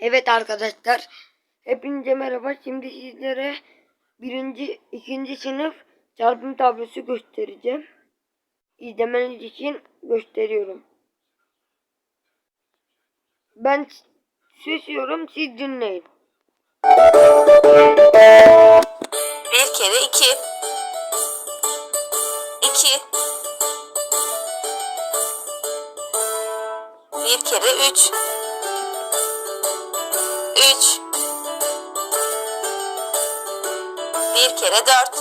Evet arkadaşlar. Hepinize merhaba. Şimdi sizlere birinci, ikinci sınıf çarpım tablosu göstereceğim. İzlemeniz için gösteriyorum. Ben susuyorum siz dinleyin. Bir kere iki. İki. Bir kere üç. Üç. Bir kere dört.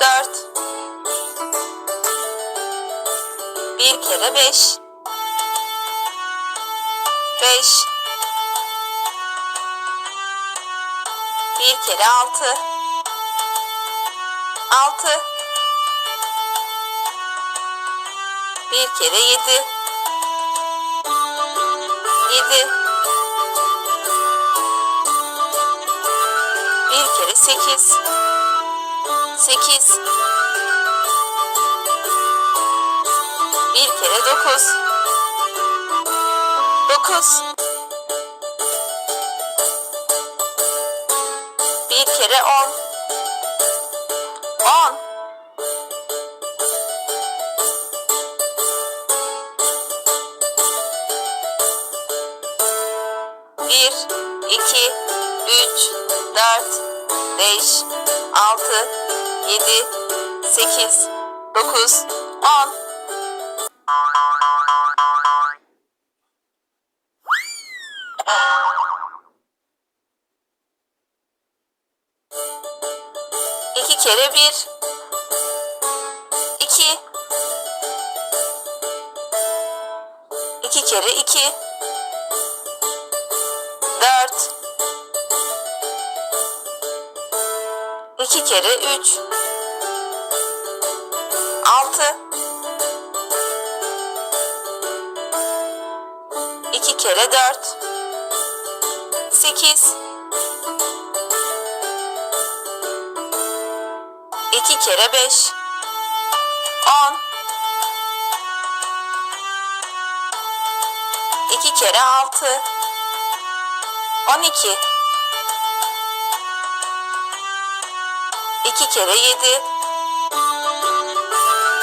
Dört. Bir kere beş. Beş. Bir kere altı. Altı. Bir kere yedi. 7 1 kere 8 8 1 kere 9 9 1 kere 10 10 7, 8, 9, 10. İki kere bir. İki. İki kere iki. 2 kere 3 6 2 kere 4 8 2 kere 5 10 2 kere 6 12 2 kere 7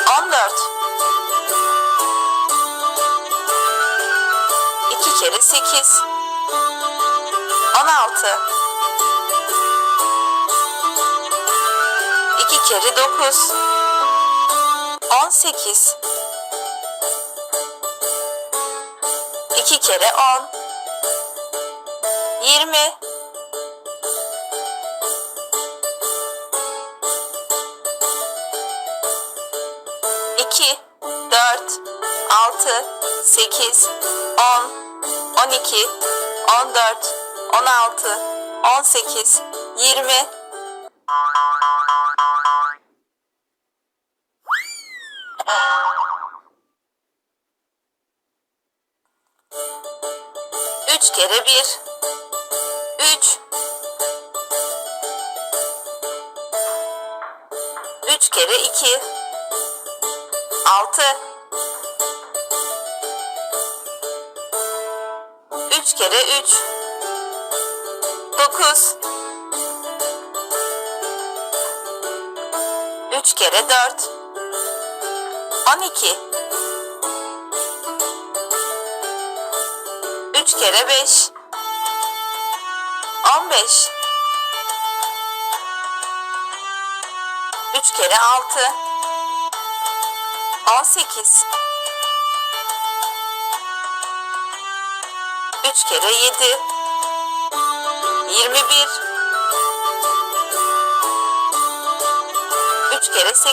14 2 kere 8 16 2 kere 9 18 2 kere 10 20 8, 10, 12, 14, 16, 18, 20. Üç kere bir. Üç. Üç kere iki. Altı. Üç kere üç. Dokuz. Üç kere dört. On iki. Üç kere beş. On beş. Üç kere altı. On 3 kere 7 21 3 kere 8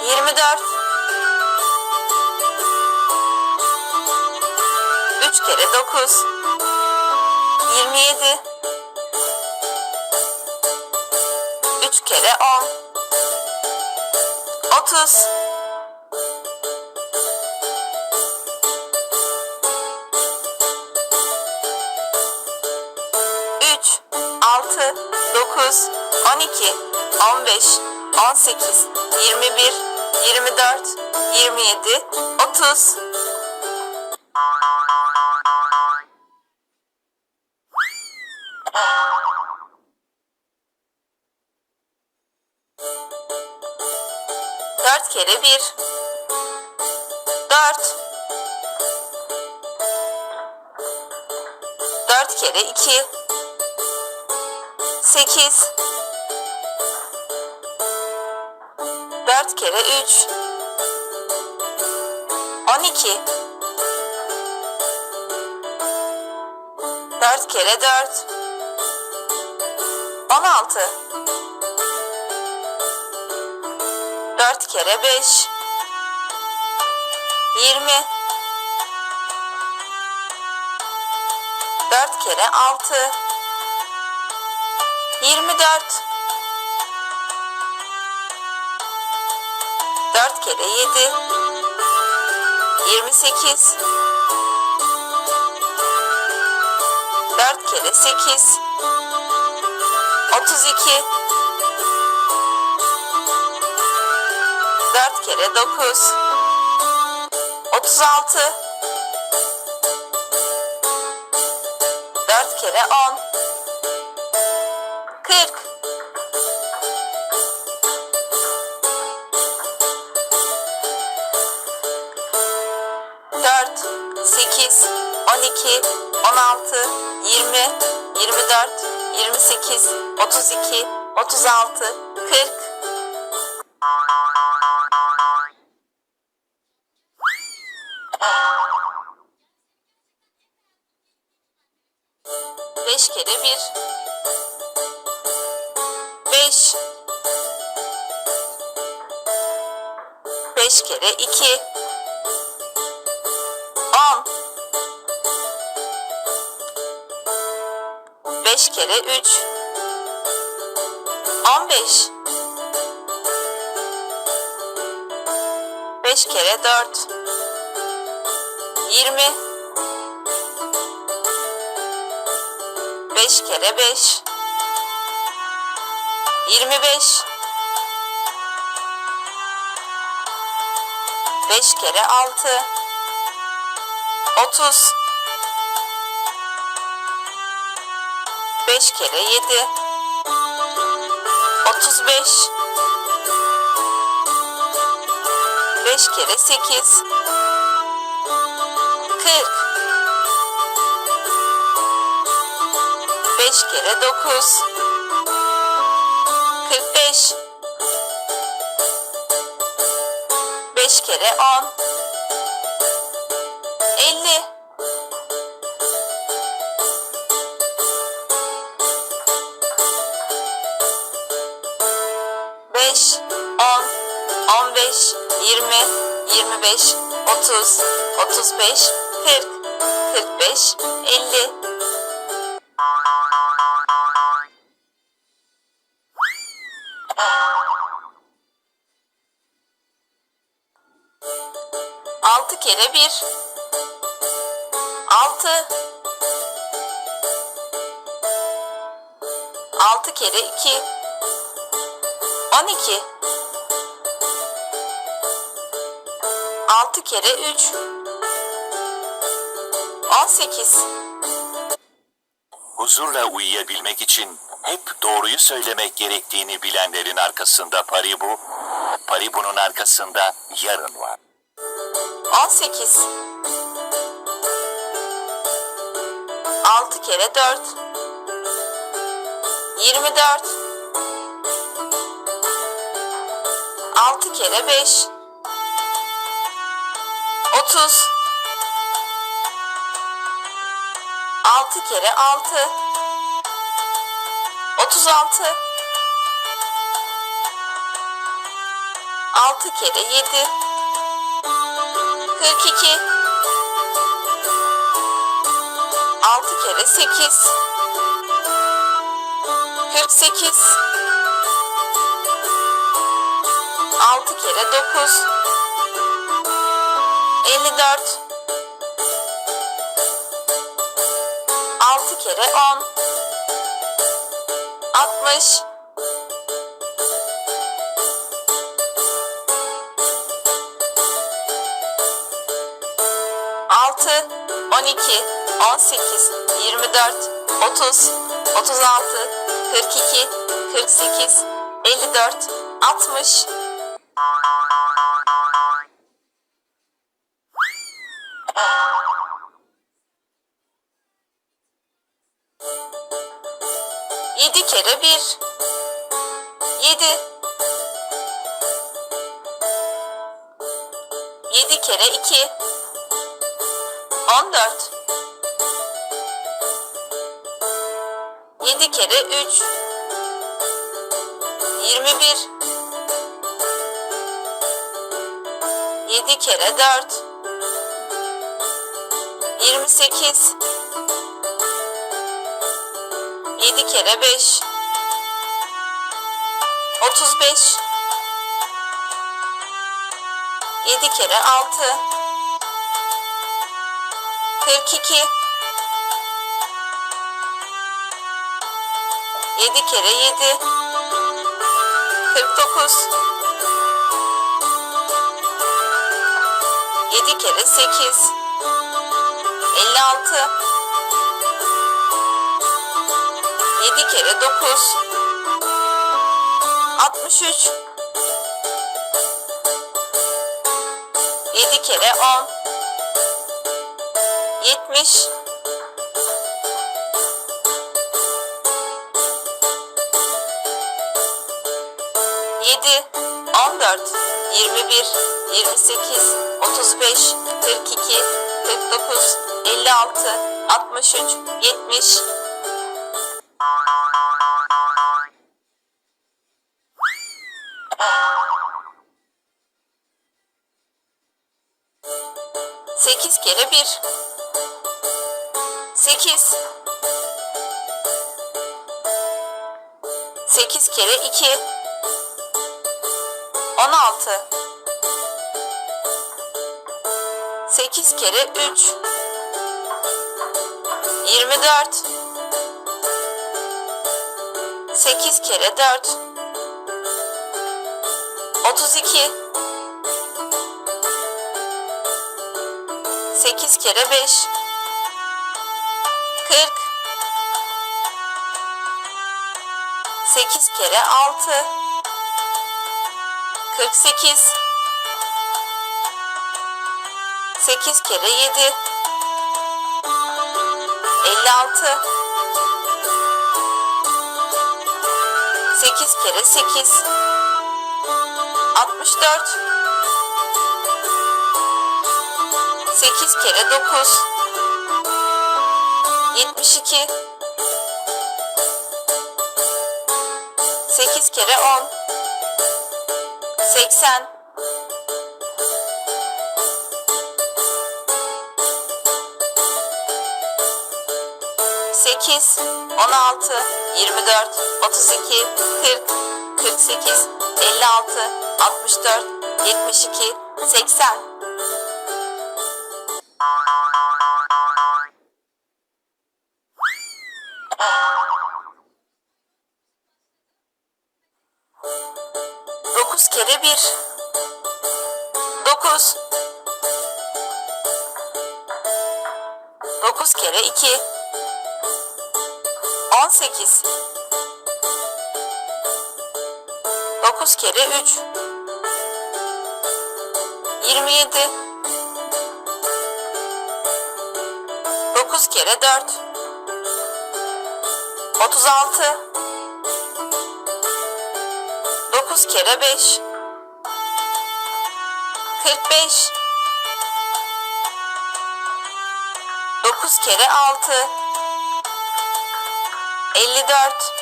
24 3 kere 9 27 3 kere 10 30 6, 9, 12, 15, 18, 21, 24, 27, 30. Dört kere bir. Dört. Dört kere iki. Sekiz. Dört kere üç. On iki. Dört kere dört. On altı. Dört kere beş. Yirmi. Dört kere altı. 24 4 kere 7 28 4 kere 8 32 4 kere 9 36 4 kere 10 4, 8, 12, 16, 20, 24, 28, 32, 36, 40. Beş kere bir. Beş. Beş kere iki. 5 kere 3 15 5 kere 4 20 5 kere 5 25 5 kere 6 30 5 kere 7 35 5 kere 8 40 5 kere 9 45 5 kere 10 5, 10, 15, 20, 25, 30, 35, 40, 45, 50. Altı kere bir. Altı. Altı kere iki. On iki. Altı kere üç. On sekiz. Huzurla uyuyabilmek için hep doğruyu söylemek gerektiğini bilenlerin arkasında Paribu, Paribu'nun arkasında yarın var. On sekiz. Altı kere dört. Yirmi dört. Altı kere beş. Otuz. Altı kere altı. Otuz altı. Altı kere yedi. Kırk iki. Altı kere sekiz. Kırk 6 kere 9 54 6 kere 10 60 6 12 18 24 30 36 42 48 54 60 7 kere 1 7 7 kere 2 14 7 kere 3 21 7 kere 4 28 7 kere 5 35 7 kere 6 42 7 kere 7 49 7 kere 8 56 7 kere 9 63 7 kere 10 70 7 14 21 28 35 42 49 56 63 70 8 kere 1 8 8 kere 2 16 8 kere 3 24 8 kere 4 32 8 kere 5 40 8 kere 6 48 8 kere 7 56 8 kere 8 64 8 kere 9 72 8 kere 10 80 8 16 24 32 40 48 56 64 72 80 kere 1 9 9 kere 2 18 9 kere 3 27 9 kere 4 36 9 kere 5 45 9 kere 6 54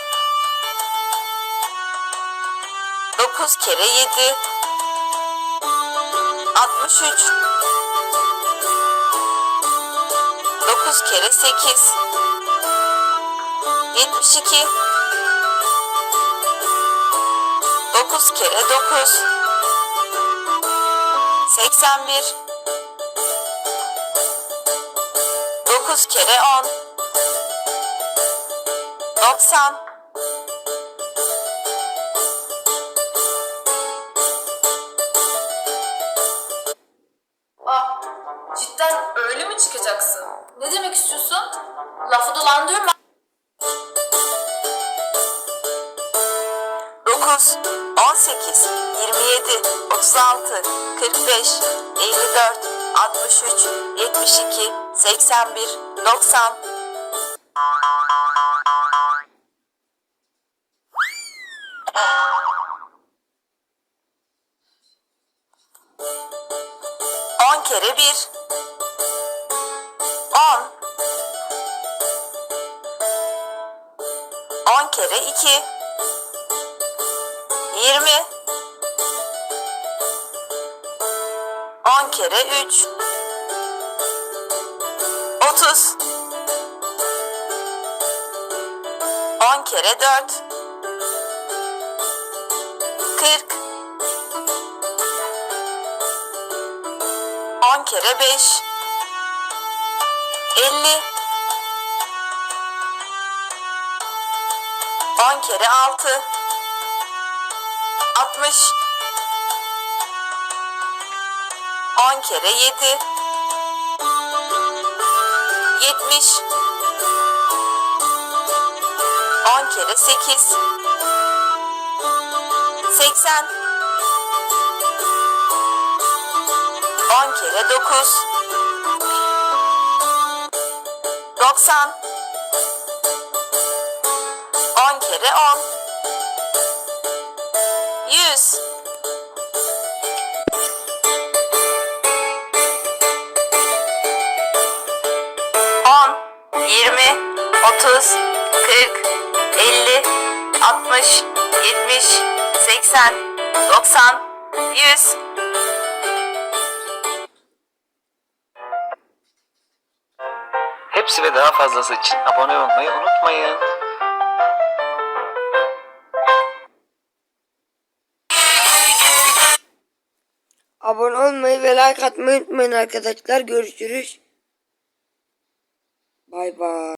9 kere 7 63 9 kere 8 72 9 kere 9 81 9 kere 10 90 18 27 36 45 54 63 72 81 90 10 kere 3 30 10 kere 4 40 10 kere 5 50 10 kere 6 60 10 kere 7 70 10 kere 8 80 10 kere 9 90 10 kere 10 20 30 40 50 60 70 80 90 100 Hepsi ve daha fazlası için abone olmayı unutmayın. Abone olmayı ve like atmayı unutmayın arkadaşlar. Görüşürüz. Bye bye. Uh,